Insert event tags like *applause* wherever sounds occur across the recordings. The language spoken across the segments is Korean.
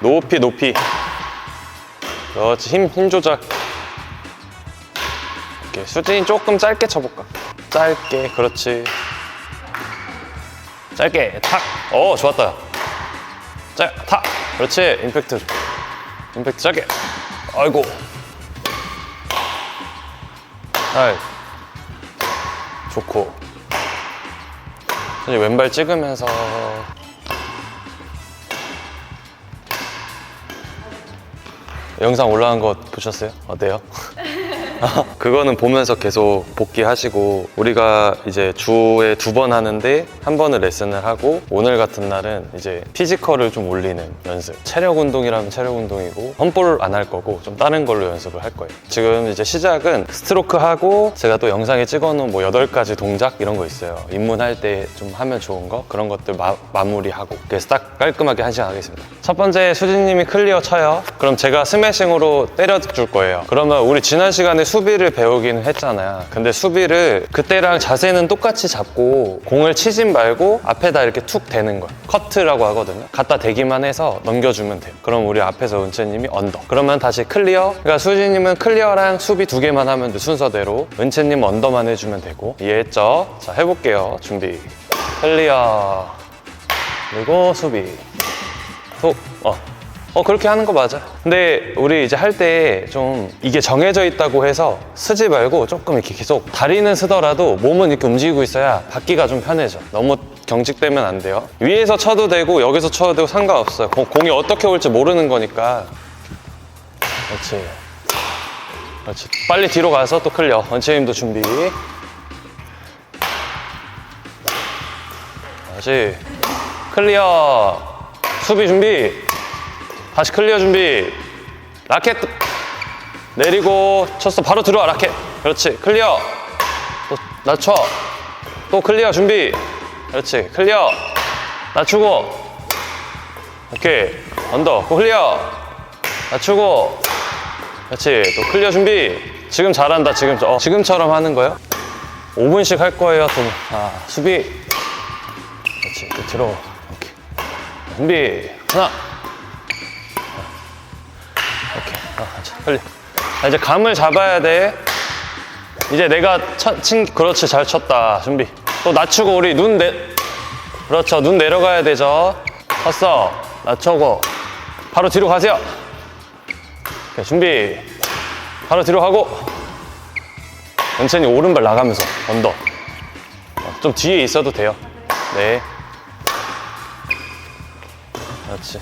높이 높이. 그렇지 힘, 힘 조절 이렇게 수진이 조금 짧게 쳐볼까? 짧게 그렇지. 짧게 탁어 좋았다. 짧탁. 그렇지 임팩트. 임팩트 짧게. 아이고. 아이. 좋고. 이제 왼발 찍으면서 영상 올라간 거 보셨어요? 어때요? *laughs* 그거는 보면서 계속 복귀하시고 우리가 이제 주에 두 번 하는데 한 번은 레슨을 하고 오늘 같은 날은 이제 피지컬을 좀 올리는 연습. 체력 운동이라면 체력 운동이고 험볼 안 할 거고 좀 다른 걸로 연습을 할 거예요. 지금 이제 시작은 스트로크 하고 제가 또 영상에 찍어놓은 뭐 8가지 동작 이런 거 있어요. 입문할 때 좀 하면 좋은 거? 그런 것들 마, 마무리하고 그래서 딱 깔끔하게 한 시간 하겠습니다. 첫 번째 수진님이 클리어 쳐요. 그럼 제가 스매싱으로 때려줄 거예요. 그러면 우리 지난 시간에 수비를 배우기는 했잖아요. 근데 수비를 그때랑 자세는 똑같이 잡고 공을 치진 말고 앞에다 이렇게 툭 대는 거예요 커트라고 하거든요. 갖다 대기만 해서 넘겨주면 돼요. 그럼 우리 앞에서 은채님이 언더 그러면 다시 클리어. 그러니까 수진님은 클리어랑 수비 두 개만 하면 돼 순서대로. 은채님 언더만 해주면 되고. 이해했죠? 자 해볼게요. 준비. 클리어. 그리고 수비. 툭 어. 어 그렇게 하는 거 맞아 근데 우리 이제 할 때 좀 이게 정해져 있다고 해서 쓰지 말고 조금 이렇게 계속 다리는 쓰더라도 몸은 이렇게 움직이고 있어야 받기가 좀 편해져. 너무 경직되면 안 돼요. 위에서 쳐도 되고 여기서 쳐도 되고 상관없어요. 공- 공이 어떻게 올지 모르는 거니까. 그렇지. 그렇지. 빨리 뒤로 가서 또 클리어. 원체님도 준비. 다시. 클리어. 수비 준비 다시 클리어 준비. 라켓 내리고 쳤어. 바로 들어와 라켓. 그렇지 클리어. 또 낮춰. 또 클리어 준비. 그렇지 클리어. 낮추고. 오케이 언더. 또 클리어. 낮추고. 그렇지 또 클리어 준비. 지금 잘한다 지금. 어, 지금처럼 하는 거요? 5분씩 할 거예요 또 아, 수비. 그렇지 또 들어 오케이. 준비. 하나 아, 자, 빨리. 자, 이제 감을 잡아야 돼. 이제 내가 쳐- 친, 그렇지, 잘 쳤다. 준비. 또 낮추고, 우리 눈 내, 그렇죠. 눈 내려가야 되죠. 컸어. 낮추고. 바로 뒤로 가세요. 오케이, 준비. 바로 뒤로 가고. 원천이 오른발 나가면서, 언더. 어, 좀 뒤에 있어도 돼요. 네. 그렇지.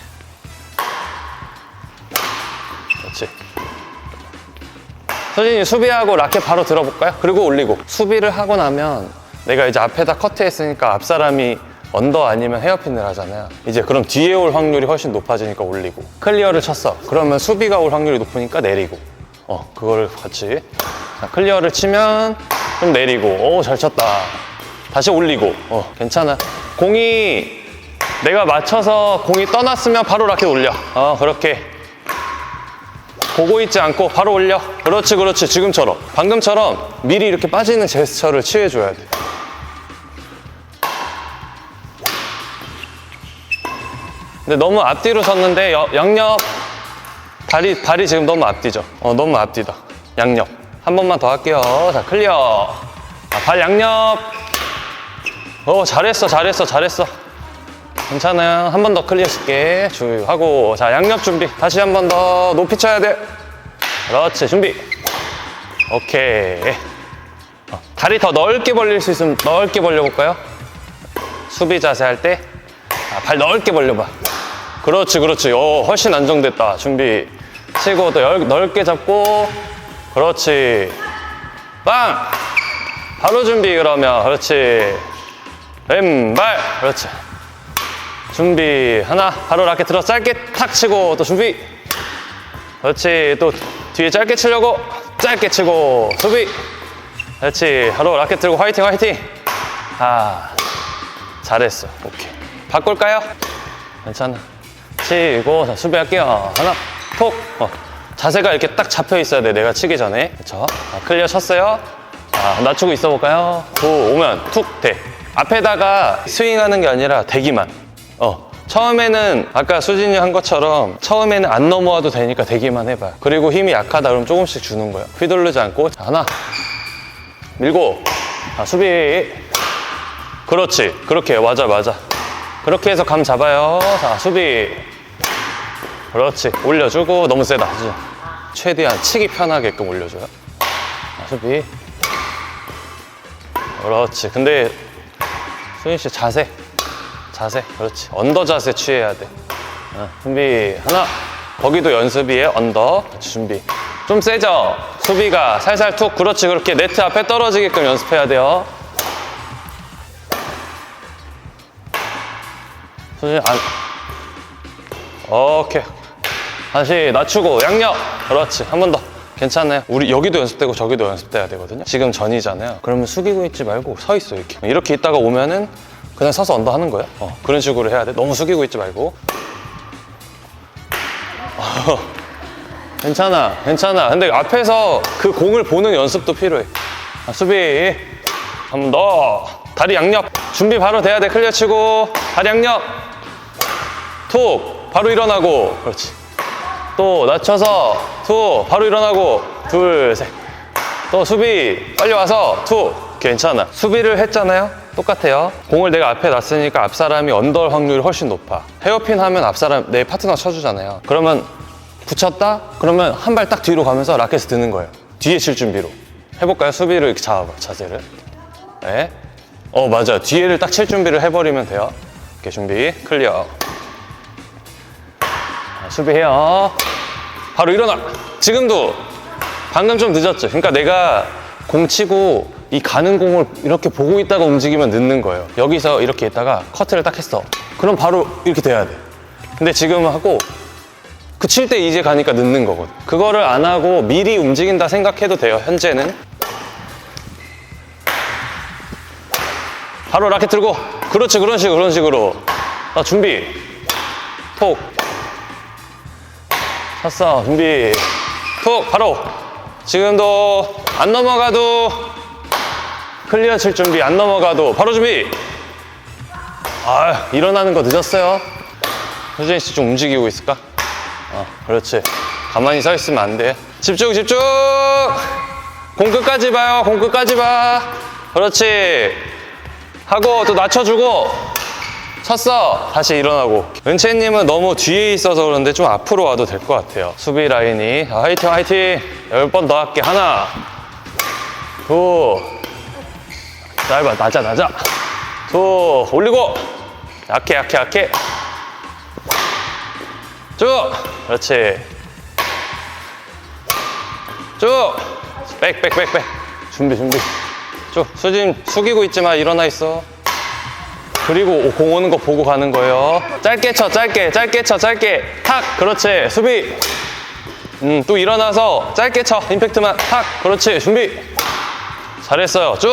서진이 수비하고 라켓 바로 들어볼까요? 그리고 올리고. 수비를 하고 나면 내가 이제 앞에다 커트했으니까 앞 사람이 언더 아니면 헤어핀을 하잖아요. 이제 그럼 뒤에 올 확률이 훨씬 높아지니까 올리고. 클리어를 쳤어. 그러면 수비가 올 확률이 높으니까 내리고. 어, 그거를 같이. 자, 클리어를 치면 좀 내리고. 오, 잘 쳤다. 다시 올리고. 어, 괜찮아. 공이 내가 맞춰서 공이 떠났으면 바로 라켓 올려. 어, 그렇게. 보고 있지 않고 바로 올려. 그렇지, 그렇지. 지금처럼. 방금처럼 미리 이렇게 빠지는 제스처를 취해줘야 돼. 근데 너무 앞뒤로 섰는데 여- 양옆 발이 발이 지금 너무 앞뒤죠. 어 너무 앞뒤다. 양옆 한 번만 더 할게요. 자 클리어. 아, 발 양옆. 어 잘했어 잘했어 잘했어. 괜찮아요. 한 번 더 클리어 시게 주의하고 자 양옆 준비. 다시 한 번 더 높이 쳐야 돼. 그렇지 준비. 오케이. 어, 다리 더 넓게 벌릴 수 있으면 넓게 벌려볼까요? 수비 자세 할 때. 아, 발 넓게 벌려봐. 그렇지, 그렇지. 오, 훨씬 안정됐다. 준비. 치고 또 열- 넓게 잡고. 그렇지. 빵! 바로 준비, 그러면. 그렇지. 왼발. 그렇지. 준비. 하나. 바로 라켓 들어 짧게 탁 치고 또 준비. 그렇지. 또 뒤에 짧게 치려고. 짧게 치고. 수비. 그렇지. 바로 라켓 들고 화이팅, 화이팅. 아. 잘했어. 오케이. 바꿀까요? 괜찮아. 치고, 자, 수비할게요. 하나, 톡. 어. 자세가 이렇게 딱 잡혀 있어야 돼. 내가 치기 전에. 그쵸? 자, 클리어 쳤어요. 자, 낮추고 있어 볼까요? 오, 오면 툭 대. 앞에다가 스윙하는 게 아니라 대기만. 어. 처음에는 아까 수진이 한 것처럼 처음에는 안 넘어와도 되니까 대기만 해봐요. 그리고 힘이 약하다 그러면 조금씩 주는 거예요. 휘둘르지 않고 자, 하나 밀고 자, 수비 그렇지 그렇게. 맞아 맞아 그렇게 해서 감 잡아요. 자 수비 그렇지 올려주고 너무 세다. 최대한 치기 편하게끔 올려줘요. 자, 수비 그렇지 근데 수진 씨 자세 자세 그렇지. 언더 자세 취해야 돼. 어, 준비 하나. 거기도 연습이에요 언더. 준비. 좀 세죠? 수비가 살살 툭 그렇지 그렇게 네트 앞에 떨어지게끔 연습해야 돼요. 수진 안 오케이. 다시 낮추고 양력. 그렇지 한 번 더. 괜찮아요. 우리 여기도 연습되고 저기도 연습돼야 되거든요. 지금 전이잖아요. 그러면 숙이고 있지 말고 서 있어 이렇게. 이렇게 있다가 오면은 그냥 서서 언더 하는 거예요? 어, 그런 식으로 해야 돼? 너무 숙이고 있지 말고. 어, *laughs* 괜찮아 괜찮아. 근데 앞에서 그 공을 보는 연습도 필요해. 아, 수비. 한 번 더. 다리 양력 준비 바로 돼야 돼. 클리어 치고. 다리 양력 툭 바로 일어나고. 그렇지. 또 낮춰서. 투. 바로 일어나고. 둘 셋 또 수비. 빨리 와서. 투. 괜찮아. 수비를 했잖아요 똑같아요. 공을 내가 앞에 놨으니까 앞 사람이 언더 확률이 훨씬 높아. 헤어핀 하면 앞 사람 내 파트너 쳐주잖아요. 그러면 붙였다? 그러면 한 발 딱 뒤로 가면서 라켓을 드는 거예요. 뒤에 칠 준비로. 해볼까요? 수비를 이렇게 잡아봐 자세를. 네. 어 맞아. 뒤에를 딱 칠 준비를 해버리면 돼요. 이렇게 준비 클리어. 자, 수비해요. 바로 일어나. 지금도 방금 좀 늦었죠. 그러니까 내가 공 치고 이 가는 공을 이렇게 보고 있다가 움직이면 늦는 거예요. 여기서 이렇게 있다가 커트를 딱 했어. 그럼 바로 이렇게 돼야 돼. 근데 지금 하고 그 칠 때 이제 가니까 늦는 거거든. 그거를 안 하고 미리 움직인다 생각해도 돼요. 현재는. 바로 라켓 들고. 그렇지, 그런 식으로, 그런 식으로. 나 준비. 톡. 쳤어 준비 툭 바로 지금도 안 넘어가도 클리어 칠 준비 안 넘어가도 바로 준비 아 일어나는 거 늦었어요 효진 씨좀 움직이고 있을까? 어 그렇지 가만히 서 있으면 안돼 집중 집중 공 끝까지 봐요 공 끝까지 봐 그렇지 하고 또 낮춰주고 쳤어. 다시 일어나고. 은채님은 너무 뒤에 있어서 그런데 좀 앞으로 와도 될 것 같아요. 수비 라인이. 아, 화이팅, 화이팅. 열 번 더 할게. 하나, 둘. 짧아, 낮아, 낮아. 둘. 올리고. 약해, 약해, 약해. 쭉. 그렇지. 쭉. 백, 백, 백, 백. 준비, 준비. 쭉. 수진 숙이고 있지 마. 일어나 있어. 그리고 공 오는 거 보고 가는 거예요. 짧게 쳐, 짧게, 짧게 쳐, 짧게. 탁, 그렇지. 수비. 음, 또 일어나서 짧게 쳐. 임팩트만 탁, 그렇지. 준비. 잘했어요. 쭉.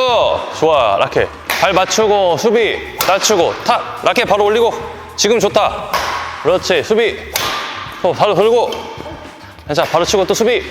좋아, 라켓. 발 맞추고, 수비. 낮추고, 탁. 라켓 바로 올리고. 지금 좋다. 그렇지. 수비. 또 바로 돌고. 자, 바로 치고 또 수비.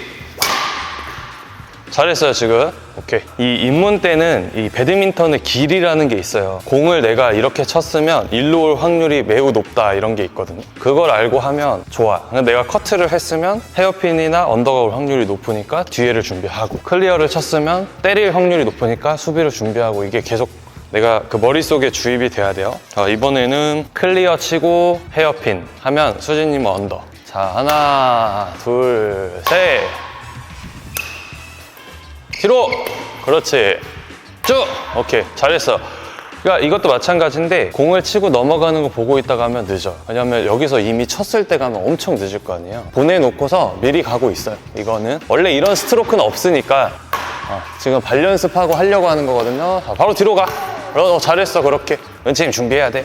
잘했어요 지금. 오케이. 이 입문 때는 이 배드민턴의 길이라는 게 있어요. 공을 내가 이렇게 쳤으면 일로 올 확률이 매우 높다 이런 게 있거든요. 그걸 알고 하면 좋아. 내가 커트를 했으면 헤어핀이나 언더가 올 확률이 높으니까 뒤에를 준비하고 클리어를 쳤으면 때릴 확률이 높으니까 수비를 준비하고 이게 계속 내가 그 머릿속에 주입이 돼야 돼요. 자, 이번에는 클리어 치고 헤어핀 하면 수진님은 언더. 자 하나 둘셋 뒤로. 그렇지. 쭉. 오케이. 잘했어. 그러니까 이것도 마찬가지인데 공을 치고 넘어가는 거 보고 있다가 하면 늦어. 왜냐면 여기서 이미 쳤을 때 가면 엄청 늦을 거 아니에요. 보내놓고서 미리 가고 있어요. 이거는. 원래 이런 스트로크는 없으니까. 어, 지금 발 연습하고 하려고 하는 거거든요. 자, 바로 뒤로 가. 어, 잘했어. 그렇게. 은채님 준비해야 돼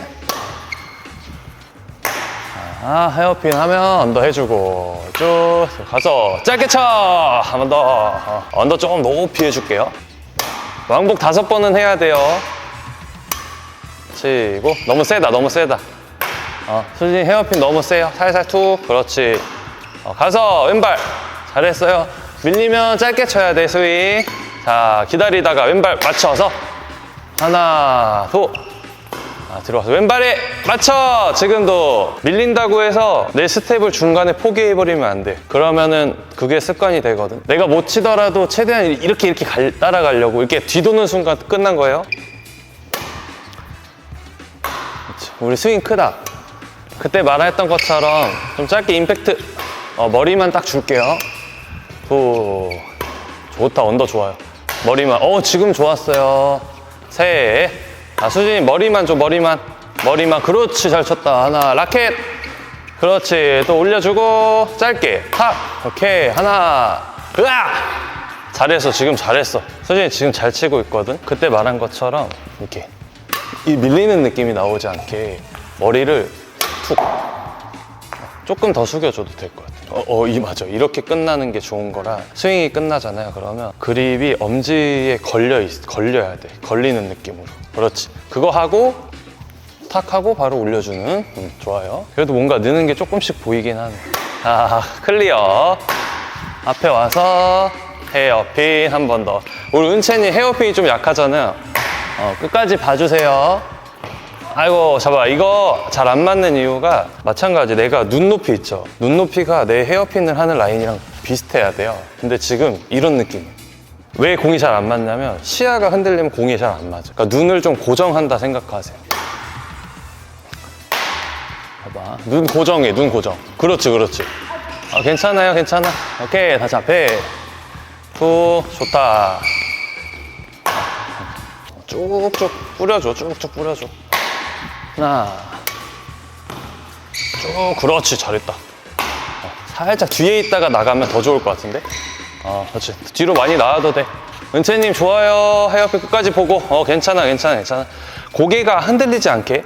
아, 헤어핀 하면 언더 해주고 쭉 가서 짧게 쳐! 한 번 더. 어, 언더 조금 높이 해줄게요. 왕복 다섯 번은 해야 돼요. 치고 너무 세다, 너무 세다. 어, 수진 헤어핀 너무 세요. 살살 툭. 그렇지. 어, 가서 왼발. 잘했어요. 밀리면 짧게 쳐야 돼, 스윙. 자, 기다리다가 왼발 맞춰서 하나, 둘. 아, 들어와서 왼발에 맞춰! 지금도 밀린다고 해서 내 스텝을 중간에 포기해버리면 안 돼. 그러면은 그게 습관이 되거든. 내가 못 치더라도 최대한 이렇게 이렇게 갈- 따라가려고 이렇게 뒤도는 순간 끝난 거예요. 우리 스윙 크다. 그때 말했던 것처럼 좀 짧게 임팩트 어, 머리만 딱 줄게요. 도 좋다 언더 좋아요. 머리만 어 지금 좋았어요. 셋. 아 수진이 머리만 줘 머리만. 머리만. 그렇지 잘 쳤다. 하나 라켓. 그렇지 또 올려주고 짧게. 탁 오케이 하나. 으아! 잘했어 지금 잘했어. 수진이 지금 잘 치고 있거든? 그때 말한 것처럼 이렇게. 이 밀리는 느낌이 나오지 않게 머리를 툭. 조금 더 숙여줘도 될 것 같아요. 어, 어, 이 맞아. 이렇게 끝나는 게 좋은 거라 스윙이 끝나잖아요. 그러면 그립이 엄지에 걸려 있, 걸려야 돼. 걸리는 느낌으로. 그렇지. 그거 하고 탁 하고 바로 올려주는. 음, 좋아요. 그래도 뭔가 느는 게 조금씩 보이긴 하네. 아, 클리어. 앞에 와서 헤어핀 한 번 더. 우리 은채님 헤어핀이 좀 약하잖아요. 어, 끝까지 봐주세요. 아이고 잡아. 이거 잘 안 맞는 이유가 마찬가지. 내가 눈높이 있죠. 눈높이가 내 헤어핀을 하는 라인이랑 비슷해야 돼요. 근데 지금 이런 느낌 왜 공이 잘 안 맞냐면 시야가 흔들리면 공이 잘 안 맞아. 그러니까 눈을 좀 고정한다 생각하세요. 봐봐. 눈 고정해 눈 고정. 그렇지 그렇지. 아, 괜찮아요 괜찮아. 오케이 다시 앞에. 후 좋다. 쭉쭉 뿌려줘 쭉쭉 뿌려줘 하나 쭉 그렇지 잘했다. 어, 살짝 뒤에 있다가 나가면 더 좋을 것 같은데? 어 그렇지. 뒤로 많이 나와도 돼. 은채님 좋아요. 헤어핀 끝까지 보고. 어 괜찮아 괜찮아 괜찮아. 고개가 흔들리지 않게.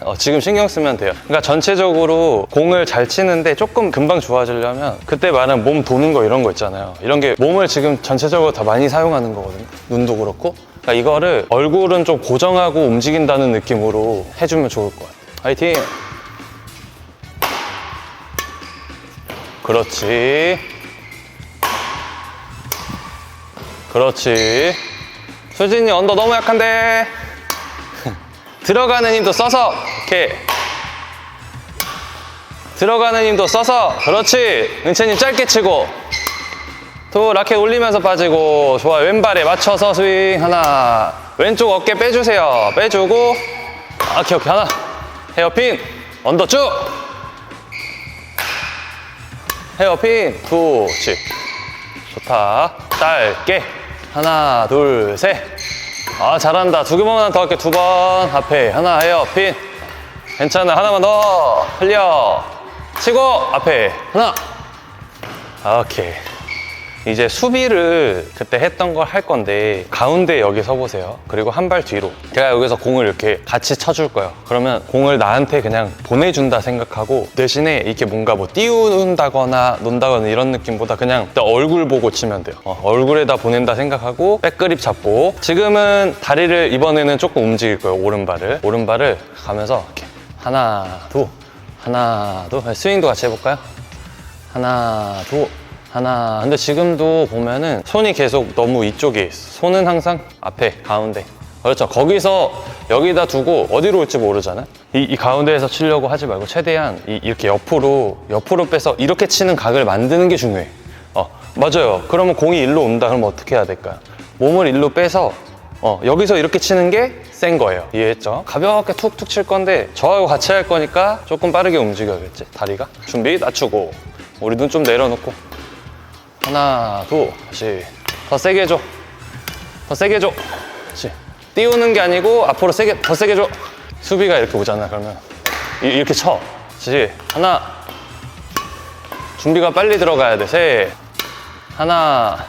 어, 지금 신경 쓰면 돼요. 그러니까 전체적으로 공을 잘 치는데 조금 금방 좋아지려면 그때 말한 몸 도는 거 이런 거 있잖아요. 이런 게 몸을 지금 전체적으로 다 많이 사용하는 거거든요. 눈도 그렇고. 그러니까 이거를 얼굴은 좀 고정하고 움직인다는 느낌으로 해주면 좋을 것 같아요. 화이팅! 그렇지. 그렇지. 수진이 언더 너무 약한데. *laughs* 들어가는 힘도 써서 이렇게 들어가는 힘도 써서 그렇지 은채님 짧게 치고 또 라켓 올리면서 빠지고 좋아요. 왼발에 맞춰서 스윙. 하나 왼쪽 어깨 빼주세요. 빼주고. 아, 오케이 하나. 헤어핀. 언더 쭉 헤어핀. 그렇지 좋다. 짧게. 하나 둘 셋. 아 잘한다. 두 개만 더 할게. 두 번. 앞에. 하나 해요 핀. 괜찮아. 하나만 더. 흘려. 치고 앞에. 하나. 오케이 이제 수비를 그때 했던 걸 할 건데 가운데 여기 서보세요. 그리고 한 발 뒤로. 제가 여기서 공을 이렇게 같이 쳐줄 거예요. 그러면 공을 나한테 그냥 보내준다 생각하고 대신에 이렇게 뭔가 뭐 띄운다거나 논다거나 이런 느낌보다 그냥 얼굴 보고 치면 돼요. 어, 얼굴에다 보낸다 생각하고 백그립 잡고. 지금은 다리를 이번에는 조금 움직일 거예요 오른발을. 오른발을 가면서 이렇게 하나 둘 하나 둘 스윙도 같이 해볼까요? 하나, 둘, 하나. 근데 지금도 보면은 손이 계속 너무 이쪽에 있어. 손은 항상 앞에, 가운데. 그렇죠. 거기서 여기다 두고 어디로 올지 모르잖아. 이, 이 가운데에서 치려고 하지 말고 최대한 이, 이렇게 옆으로, 옆으로 빼서 이렇게 치는 각을 만드는 게 중요해. 어, 맞아요. 그러면 공이 일로 온다. 그러면 어떻게 해야 될까요? 몸을 일로 빼서 어, 여기서 이렇게 치는 게 센 거예요. 이해했죠? 가볍게 툭툭 칠 건데 저하고 같이 할 거니까 조금 빠르게 움직여야겠지. 다리가. 준비 낮추고 우리 눈 좀 내려놓고 하나, 둘, 다시 더 세게 해줘. 더 세게 해줘. 그렇지. 띄우는 게 아니고 앞으로 세게 더 세게 줘. 수비가 이렇게 오잖아. 그러면 이- 이렇게 쳐. 그렇지. 하나. 준비가 빨리 들어가야 돼. 셋. 하나.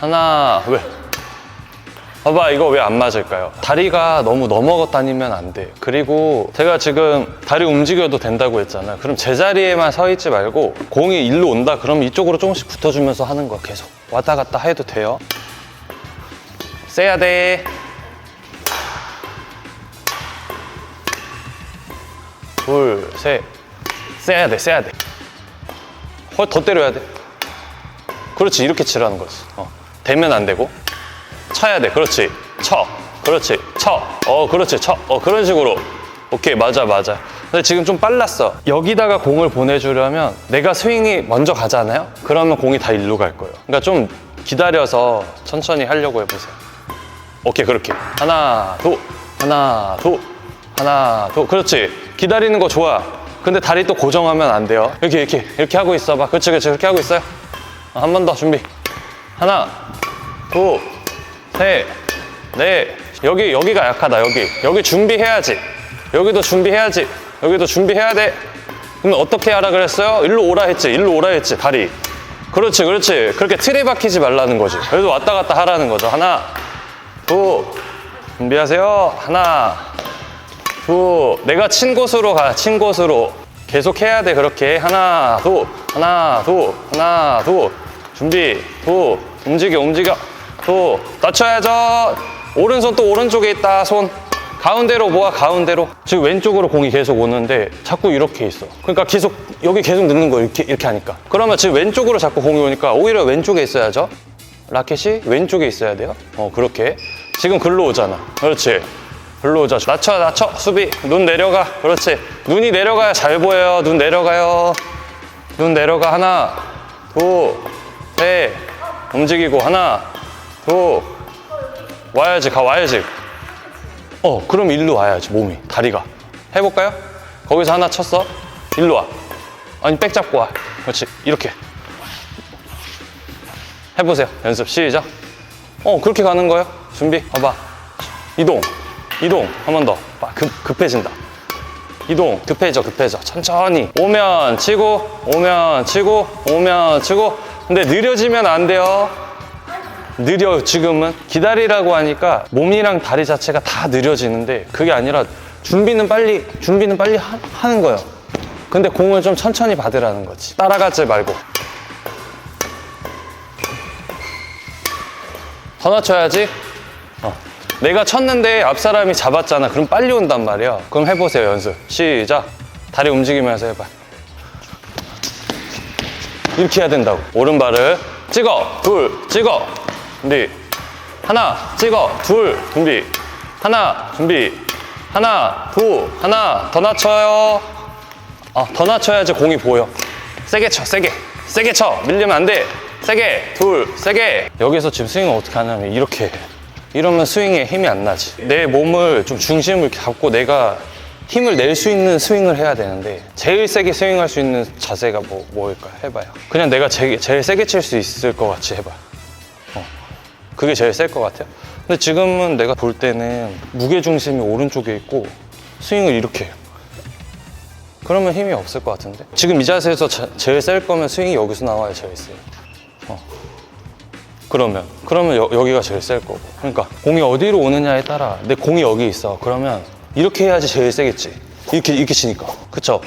하나. 왜? 봐봐 이거 왜 안 맞을까요? 다리가 너무 넘어가 다니면 안 돼. 그리고 제가 지금 다리 움직여도 된다고 했잖아요. 그럼 제자리에만 서 있지 말고 공이 일로 온다. 그럼 이쪽으로 조금씩 붙어주면서 하는 거야. 계속 왔다 갔다 해도 돼요. 세야 돼. 둘, 셋. 세야 돼, 세야 돼. 어, 더 때려야 돼. 그렇지, 이렇게 치라는 거지. 어. 되면 안 되고. 쳐야 돼. 그렇지. 쳐. 그렇지. 쳐. 어, 그렇지. 쳐. 어, 그런 식으로. 오케이, 맞아, 맞아. 근데 지금 좀 빨랐어. 여기다가 공을 보내주려면 내가 스윙이 먼저 가잖아요? 그러면 공이 다 일로 갈 거예요. 그러니까 좀 기다려서 천천히 하려고 해보세요. 오케이, 그렇게. 하나, 둘, 하나, 둘, 하나, 둘. 그렇지. 기다리는 거 좋아. 근데 다리 또 고정하면 안 돼요. 이렇게, 이렇게, 이렇게 하고 있어봐. 그렇지, 그렇지. 그렇게 하고 있어요. 한 번 더 준비. 하나, 둘, 셋, 넷. 여기, 여기가 약하다, 여기. 여기 준비해야지. 여기도 준비해야지. 여기도 준비해야 돼. 그럼 어떻게 하라 그랬어요? 일로 오라 했지. 일로 오라 했지. 다리. 그렇지, 그렇지. 그렇게 틀에 박히지 말라는 거지. 그래도 왔다 갔다 하라는 거죠. 하나, 둘. 준비하세요. 하나, 둘. 내가 친 곳으로 가, 친 곳으로. 계속 해야 돼, 그렇게. 하나, 둘. 하나, 둘. 하나, 둘. 준비, 둘. 움직여, 움직여. 둘. 낮춰야죠. 오른손 또 오른쪽에 있다, 손. 가운데로 모아, 가운데로. 지금 왼쪽으로 공이 계속 오는데 자꾸 이렇게 있어. 그러니까 계속, 여기 계속 넣는 거, 이렇게, 이렇게 하니까. 그러면 지금 왼쪽으로 자꾸 공이 오니까 오히려 왼쪽에 있어야죠. 라켓이 왼쪽에 있어야 돼요. 어, 그렇게. 지금 글로 오잖아. 그렇지. 글로 오자. 낮춰, 낮춰. 수비. 눈 내려가. 그렇지. 눈이 내려가야 잘 보여요. 눈 내려가요. 눈 내려가. 하나, 둘, 셋. 움직이고. 하나, 둘. 와야지. 가, 와야지. 어, 그럼 일로 와야지. 몸이. 다리가. 해볼까요? 거기서 하나 쳤어. 일로 와. 아니, 백 잡고 와. 그렇지. 이렇게. 해보세요. 연습 시작. 어 그렇게 가는 거예요. 준비. 봐봐. 이동. 이동. 한 번 더. 막 급, 급해진다. 이동. 급해져. 급해져. 천천히. 오면 치고. 오면 치고. 오면 치고. 근데 느려지면 안 돼요. 느려 지금은 기다리라고 하니까 몸이랑 다리 자체가 다 느려지는데 그게 아니라 준비는 빨리 준비는 빨리 하, 하는 거예요. 근데 공을 좀 천천히 받으라는 거지. 따라가지 말고. 더 낮춰야지. 어. 내가 쳤는데 앞 사람이 잡았잖아. 그럼 빨리 온단 말이야. 그럼 해보세요, 연습. 시작. 다리 움직이면서 해봐. 이렇게 해야 된다고. 오른발을 찍어, 둘, 찍어, 준비. 하나, 찍어, 둘, 준비. 하나, 준비. 하나, 둘, 하나, 더 낮춰요. 아, 더 낮춰야지 공이 보여. 세게 쳐, 세게. 세게 쳐. 밀리면 안 돼. 세게. 둘, 세게. 여기서 지금 스윙을 어떻게 하냐면 이렇게 해. 이러면 스윙에 힘이 안 나지. 내 몸을 좀 중심을 잡고 내가 힘을 낼 수 있는 스윙을 해야 되는데 제일 세게 스윙할 수 있는 자세가 뭐, 뭐일까요? 해봐요. 그냥 내가 제, 제일 세게 칠 수 있을 것 같이 해봐요. 어. 그게 제일 셀 것 같아요. 근데 지금은 내가 볼 때는 무게 중심이 오른쪽에 있고 스윙을 이렇게 해요. 그러면 힘이 없을 것 같은데 지금 이 자세에서 자- 제일 셀 거면 스윙이 여기서 나와야 제일 세요 어. 그러면 그러면 여, 여기가 제일 셀 거고 그러니까 공이 어디로 오느냐에 따라 내 공이 여기 있어 그러면 이렇게 해야지 제일 세겠지 이렇게 이렇게 치니까 그쵸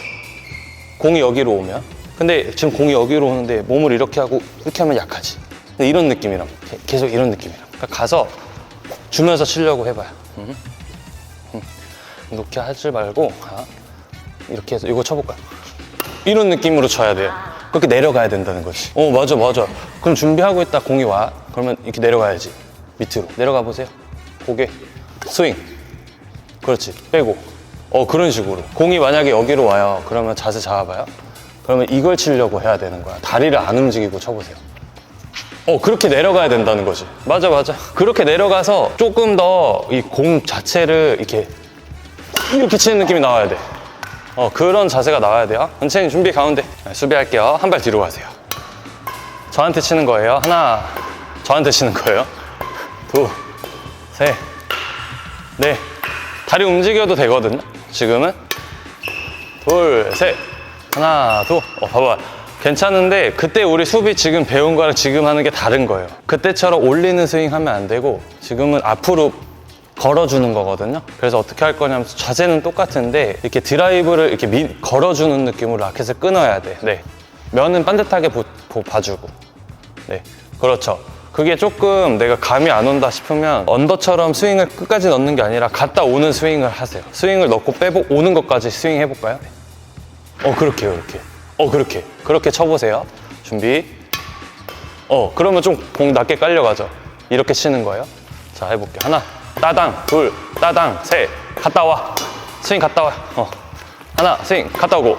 공이 여기로 오면 근데 지금 공이 여기로 오는데 몸을 이렇게 하고 이렇게 하면 약하지 이런 느낌이랑 게- 계속 이런 느낌이랑 그러니까 가서 주면서 치려고 해봐요 음. 음. 이렇게 하지 말고 아. 이렇게 해서 이거 쳐볼까요? 이런 느낌으로 쳐야 돼요. 그렇게 내려가야 된다는 거지. 어, 맞아, 맞아. 그럼 준비하고 있다 공이 와. 그러면 이렇게 내려가야지. 밑으로. 내려가 보세요. 고개. 스윙. 그렇지. 빼고. 어, 그런 식으로. 공이 만약에 여기로 와요. 그러면 자세 잡아봐요. 그러면 이걸 치려고 해야 되는 거야. 다리를 안 움직이고 쳐보세요. 어, 그렇게 내려가야 된다는 거지. 맞아, 맞아. 그렇게 내려가서 조금 더 이 공 자체를 이렇게 이렇게 치는 느낌이 나와야 돼. 어, 그런 자세가 나와야 돼요. 은채님 준비 가운데. 네, 수비할게요. 한 발 뒤로 가세요. 저한테 치는 거예요. 하나, 저한테 치는 거예요. 둘, 셋, 넷. 다리 움직여도 되거든요. 지금은. 둘, 셋. 하나, 둘. 어, 봐봐. 괜찮은데 그때 우리 수비 지금 배운 거랑 지금 하는 게 다른 거예요. 그때처럼 올리는 스윙 하면 안 되고 지금은 앞으로 걸어주는 거거든요. 그래서 어떻게 할 거냐면 자세는 똑같은데 이렇게 드라이브를 이렇게 미- 걸어주는 느낌으로 라켓을 끊어야 돼. 네. 면은 반듯하게 보- 보- 봐주고. 네. 그렇죠. 그게 조금 내가 감이 안 온다 싶으면 언더처럼 스윙을 끝까지 넣는 게 아니라 갔다 오는 스윙을 하세요. 스윙을 넣고 빼고 오는 것까지 스윙 해볼까요? 어, 그렇게요, 그렇게. 어, 그렇게. 그렇게 쳐보세요. 준비. 어, 그러면 좀 공 낮게 깔려가죠. 이렇게 치는 거예요. 자, 해볼게요. 하나, 따당, 둘, 따당, 셋. 갔다 와. 스윙 갔다 와. 어. 하나, 스윙 갔다 오고.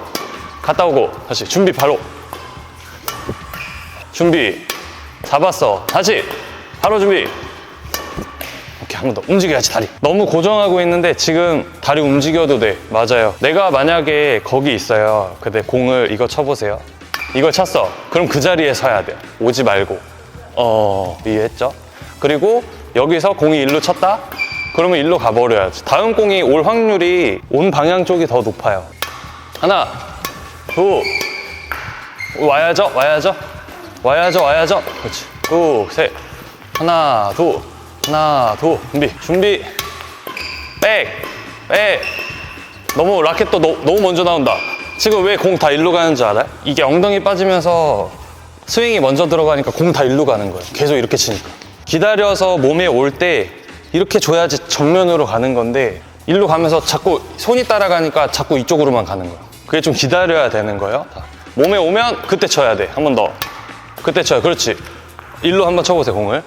갔다 오고. 다시 준비 바로. 준비. 잡았어. 다시. 바로 준비. 오케이, 한번 더. 움직여야지, 다리. 너무 고정하고 있는데 지금 다리 움직여도 돼. 맞아요. 내가 만약에 거기 있어요. 근데 공을 이거 쳐보세요. 이걸 쳤어. 그럼 그 자리에 서야 돼요. 오지 말고. 어, 이해했죠? 그리고 여기서 공이 일로 쳤다? 그러면 일로 가버려야지. 다음 공이 올 확률이 온 방향 쪽이 더 높아요. 하나, 둘, 와야죠, 와야죠. 와야죠, 와야죠. 그렇지. 둘, 셋. 하나, 둘, 하나, 둘. 준비, 준비. 백, 백. 너무 라켓도 너, 너무 먼저 나온다. 지금 왜 공 다 일로 가는 줄 알아요? 이게 엉덩이 빠지면서 스윙이 먼저 들어가니까 공 다 일로 가는 거예요. 계속 이렇게 치니까. 기다려서 몸에 올 때 이렇게 줘야지 정면으로 가는 건데 일로 가면서 자꾸 손이 따라가니까 자꾸 이쪽으로만 가는 거예요. 그게 좀 기다려야 되는 거예요. 자, 몸에 오면 그때 쳐야 돼. 한 번 더. 그때 쳐요. 그렇지. 일로 한번 쳐보세요, 공을.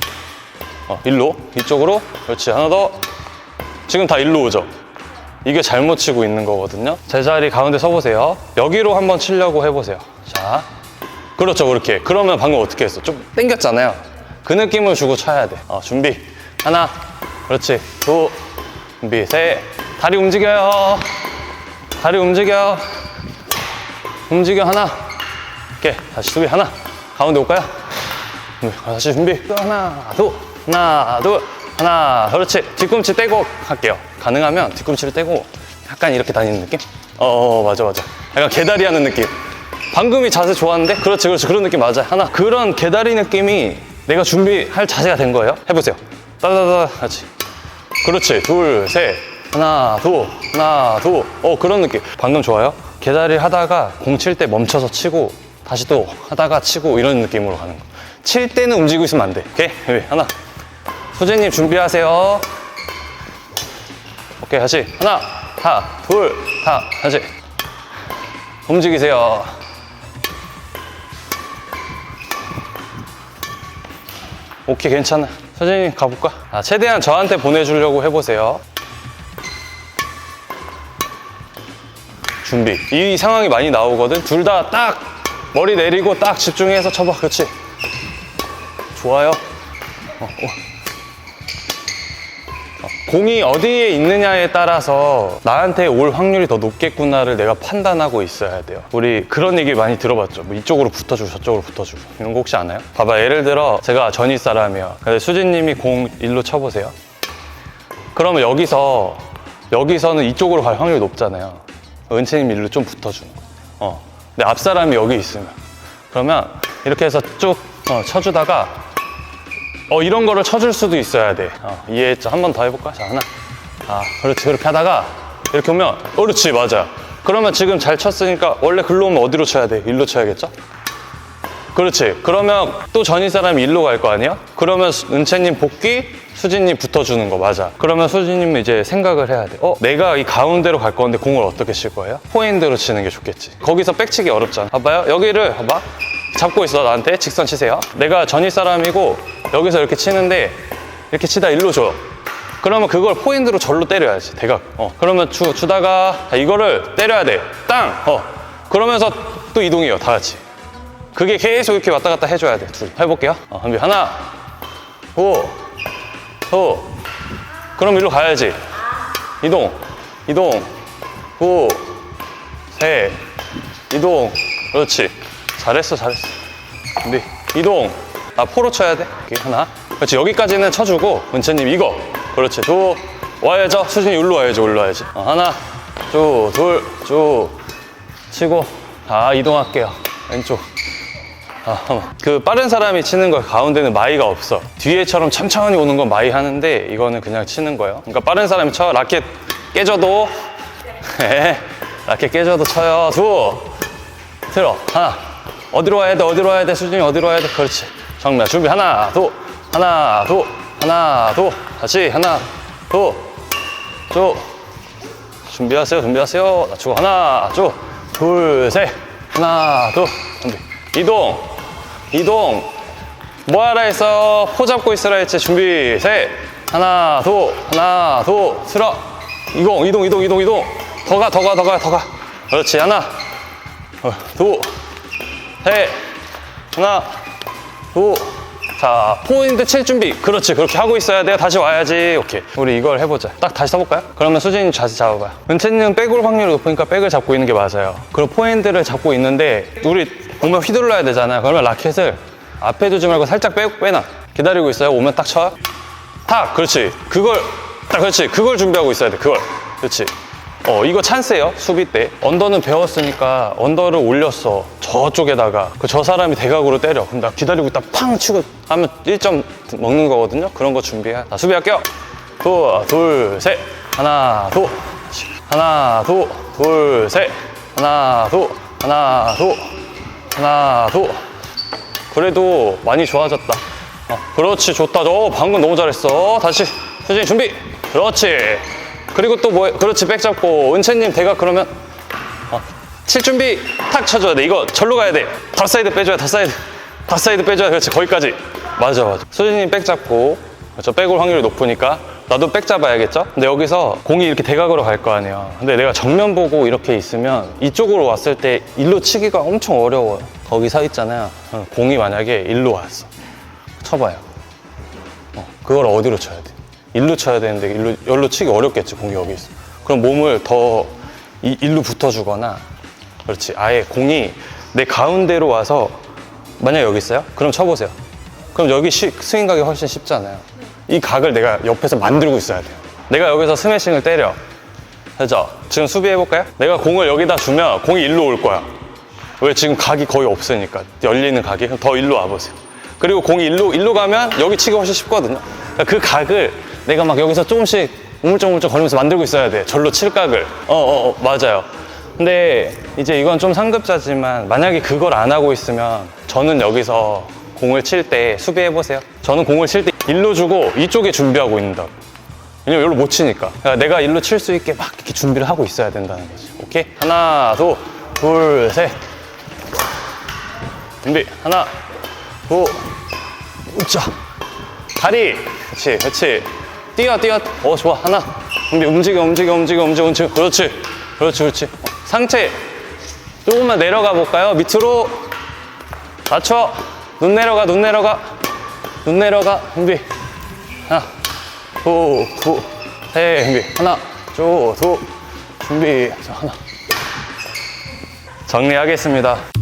어, 일로. 이쪽으로. 그렇지. 하나 더. 지금 다 일로 오죠. 이게 잘못 치고 있는 거거든요. 제자리 가운데 서보세요. 여기로 한번 치려고 해보세요. 자. 그렇죠, 그렇게. 그러면 방금 어떻게 했어? 좀 땡겼잖아요. 그 느낌을 주고 쳐야 돼. 어, 준비. 하나. 그렇지. 둘. 준비. 셋. 다리 움직여요. 다리 움직여. 움직여. 하나. 오케이. 다시 수비. 하나. 가운데 올까요? 준비. 다시 준비. 또 하나. 둘. 하나. 둘. 하나. 그렇지. 뒤꿈치 떼고 할게요. 가능하면 뒤꿈치를 떼고 약간 이렇게 다니는 느낌? 어, 어, 맞아, 맞아. 약간 개다리 하는 느낌. 방금이 자세 좋았는데? 그렇지, 그렇지. 그런 느낌 맞아요. 하나. 그런 개다리 느낌이 내가 준비할 자세가 된 거예요. 해보세요. 따다다다. 그렇지. 그렇지. 둘, 셋. 하나, 둘. 하나, 둘. 어, 그런 느낌. 방금 좋아요. 개다리 하다가 공 칠 때 멈춰서 치고 다시 또 하다가 치고 이런 느낌으로 가는 거. 칠 때는 움직이고 있으면 안 돼. 오케이? 하나. 소재님 준비하세요. 오케이, 다시. 하나, 하, 둘, 하, 다시. 움직이세요. 오케이, 괜찮아. 선생님, 가볼까? 아, 최대한 저한테 보내주려고 해보세요. 준비. 이 상황이 많이 나오거든. 둘 다 딱 머리 내리고 딱 집중해서 쳐봐. 그렇지. 좋아요. 어, 어. 공이 어디에 있느냐에 따라서 나한테 올 확률이 더 높겠구나를 내가 판단하고 있어야 돼요. 우리 그런 얘기 많이 들어봤죠. 뭐 이쪽으로 붙어주고 저쪽으로 붙어주고. 이런 거 혹시 아나요? 봐봐, 예를 들어 제가 전이 사람이야. 근데 수진님이 공 일로 쳐보세요. 그러면 여기서 여기서는 이쪽으로 갈 확률이 높잖아요. 은채님 일로 좀 붙어주는 거. 어. 근데 앞 사람이 여기 있으면 그러면 이렇게 해서 쭉 어, 쳐주다가 어 이런 거를 쳐줄 수도 있어야 돼. 어, 이해했죠? 한 번 더 해볼까? 자 하나. 아 그렇지 그렇게 하다가 이렇게 오면 어, 그렇지 맞아. 그러면 지금 잘 쳤으니까 원래 글로 오면 어디로 쳐야 돼? 일로 쳐야겠죠? 그렇지. 그러면 또 전이 사람이 일로 갈 거 아니야? 그러면 수- 은채님 복귀, 수진님 붙어주는 거 맞아. 그러면 수진님은 이제 생각을 해야 돼. 어, 내가 이 가운데로 갈 건데 공을 어떻게 칠 거예요? 포핸드로 치는 게 좋겠지. 거기서 백치기 어렵잖아. 봐봐요. 여기를 봐봐. 잡고 있어 나한테 직선 치세요. 내가 전이 사람이고 여기서 이렇게 치는데 이렇게 치다 일로 줘. 그러면 그걸 포핸드로 절로 때려야지 대각. 어. 그러면 주, 주다가 자, 이거를 때려야 돼. 땅. 어. 그러면서 또 이동해요 다 같이. 그게 계속 이렇게 왔다 갔다 해줘야 돼. 둘. 해볼게요. 어, 준비. 하나, 오, 오. 그럼 일로 가야지. 이동, 이동, 오, 셋, 이동. 그렇지. 잘했어, 잘했어. 준비. 이동. 아, 포로 쳐야 돼. 오케이, 하나. 그렇지. 여기까지는 쳐주고, 은채님 이거. 그렇지. 두. 와야죠. 수진이 일로 와야지, 일로 와야지. 어, 하나, 쭉, 둘, 쭉. 치고. 다 이동할게요. 왼쪽. 아. 그 빠른 사람이 치는 거 가운데는 마이가 없어. 뒤에처럼 천천히 오는 건 마이 하는데 이거는 그냥 치는 거예요. 그러니까 빠른 사람이 쳐 라켓 깨져도 예, *laughs* 라켓 깨져도 쳐요. 두 틀어 하나 어디로 와야 돼? 어디로 와야 돼? 수준이 어디로 와야 돼? 그렇지. 정면 준비 하나 두 하나 두 하나 두. 다시 하나 두쭉 준비하세요 준비하세요. 낮추고 하나 쭉둘셋. 하나 둘 준비. 이동 이동. 뭐 하라 했어? 포 잡고 있으라 했지. 준비 셋. 하나, 도, 하나, 도, 틀어. 이동, 이동, 이동, 이동, 이동. 더 가, 더 가, 더 가, 더 가. 그렇지, 하나, 어, 도, 셋, 하나, 도. 자, 포인트 칠 준비. 그렇지, 그렇게 하고 있어야 돼요. 다시 와야지. 오케이. 우리 이걸 해보자. 딱 다시 써볼까요? 그러면 수진이 자세 잡아봐요. 은채는 백올 확률이 높으니까 백을 잡고 있는 게 맞아요. 그리고 포인트를 잡고 있는데, 우리 보면 휘둘러야 되잖아요. 그러면 라켓을 앞에 두지 말고 살짝 빼, 빼놔. 기다리고 있어요. 오면 딱 쳐. 탁! 그렇지. 그걸, 딱, 그렇지. 그걸 준비하고 있어야 돼. 그걸. 그렇지. 어, 이거 찬스예요. 수비 때. 언더는 배웠으니까 언더를 올렸어. 저쪽에다가. 그 저 사람이 대각으로 때려. 그럼 나 기다리고 있다 팡 치고 하면 1점 먹는 거거든요. 그런 거 준비해. 자, 수비할게요. 도, 둘, 셋. 하나, 도. 하나, 도. 둘, 셋. 하나, 도. 하나, 도. 하나, 도. 그래도 많이 좋아졌다. 어, 그렇지, 좋다. 어, 방금 너무 잘했어. 다시, 수진이 준비. 그렇지. 그리고 또 뭐, 그렇지, 백 잡고. 은채님 대각 그러면, 어, 칠 준비. 탁 쳐줘야 돼. 이거 절로 가야 돼. 다 사이드 빼줘야, 다 사이드. 다 사이드 빼줘야, 그렇지, 거기까지. 맞아, 맞아. 수진님 백 잡고. 그렇죠, 백올 확률이 높으니까. 나도 백 잡아야겠죠? 근데 여기서 공이 이렇게 대각으로 갈 거 아니에요. 근데 내가 정면 보고 이렇게 있으면 이쪽으로 왔을 때 일로 치기가 엄청 어려워요. 거기 서 있잖아요. 어, 공이 만약에 일로 왔어. 쳐봐요. 어, 그걸 어디로 쳐야 돼? 일로 쳐야 되는데 일로, 열로 치기 어렵겠지, 공이 여기 있어. 그럼 몸을 더 이- 일로 붙어주거나, 그렇지. 아예 공이 내 가운데로 와서, 만약에 여기 있어요? 그럼 쳐보세요. 그럼 여기 시- 스윙 가기 훨씬 쉽잖아요. 이 각을 내가 옆에서 만들고 있어야 돼요. 내가 여기서 스매싱을 때려. 그죠? 지금 수비해볼까요? 내가 공을 여기다 주면 공이 일로 올 거야. 왜 지금 각이 거의 없으니까 열리는 각이 그럼 더 일로 와보세요. 그리고 공이 일로 일로 가면 여기 치기 훨씬 쉽거든요. 그러니까 그 각을 내가 막 여기서 조금씩 우물쩍우물쩍 거리면서 만들고 있어야 돼. 절로 칠 각을. 어, 어, 어, 맞아요. 근데 이제 이건 좀 상급자지만 만약에 그걸 안 하고 있으면 저는 여기서 공을 칠 때 수비해 보세요. 저는 공을 칠 때 일로 주고 이쪽에 준비하고 있는다. 왜냐면 여기로 못 치니까. 그러니까 내가 일로 칠 수 있게 막 이렇게 준비를 하고 있어야 된다는 거지. 오케이? 하나, 둘, 둘, 셋. 준비. 하나, 둘, 우짜. 다리. 그렇지, 그렇지. 뛰어, 뛰어. 어, 좋아. 하나. 준비. 움직여, 움직여, 움직여, 움직여, 움직여. 그렇지. 그렇지, 그렇지. 어, 상체. 조금만 내려가 볼까요? 밑으로. 맞춰. 눈 내려가, 눈 내려가. 눈 내려가. 준비. 하나, 두, 두, 셋, 준비. 하나, 두, 두, 준비. 자, 하나. 정리하겠습니다.